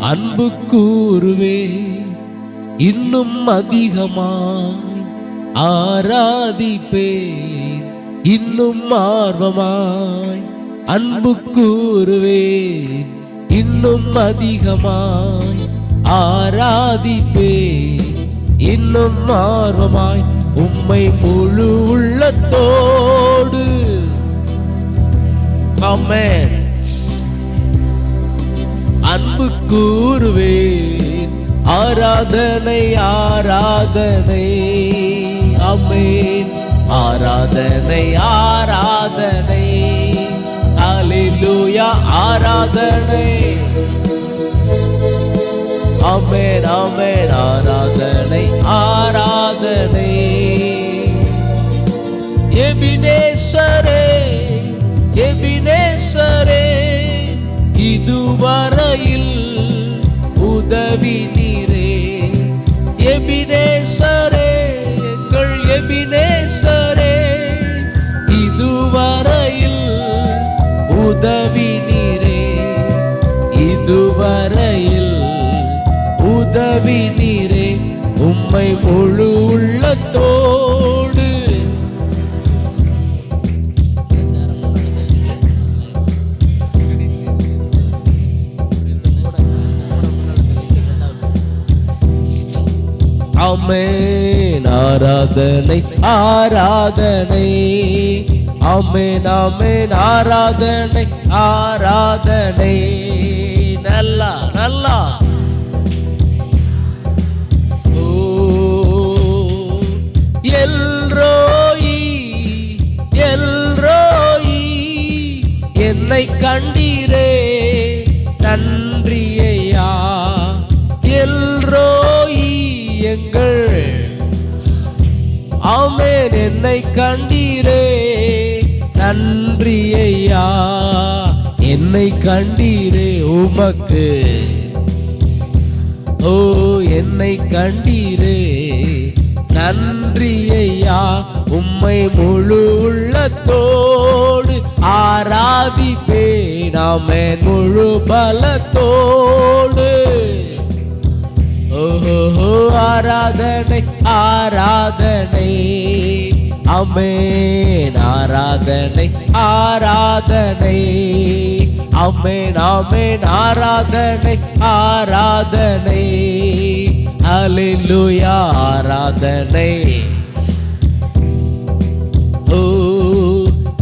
அன்பு கூறுவே இன்னும் அதிகமாய் ஆராதிப்பே இன்னும் ஆர்வமாய் அன்பு கூறுவே இன்னும் அதிகமாய் ஆராதிப்பே இன்னும் ஆர்வமாய் உம்மை முழு உள்ளத்தோடு. ஆமென் ஆராதனை ஆராதனை. அமேன் ஆராதனை ஆராதனை. அலிலூயா ஆராதனை. அமேன் அமேன் ஆராதனை ஆராதனை. எபினேஸ்வரே எபினேஸ்வரே இதுவரையில் உதவி உதவி நீரே இதுவரையில் உதவி நீரே உம்மை முழு உள்ளத்தோடு. அமே ஆராதனை ஆராதனை. அமேன் அமேன் ஆராதனை ஆராதனை. நல்லா நல்லா. ஓ எல்ரோயி எல்ரோயி என்னை கண்டீரே நன்றியையா. எல்ரோயி எங்கள் ஆமென் என்னை கண்டீரே. நன்றியையா? என்னை கண்டீரே உமக்கு. ஓ என்னை கண்டீரே. நன்றி ஐயா உம்மை முழு உள்ளத்தோடு ஆராதிப்பே நாமே முழு பலத்தோடு. ஓஹோ ஆராதனை ஆராதனை. அமேன். ஆராதனை ஆராதனை. அமேன் அமேன் ஆராதனை ஆராதனை. அலிலுயா ஆராதனை.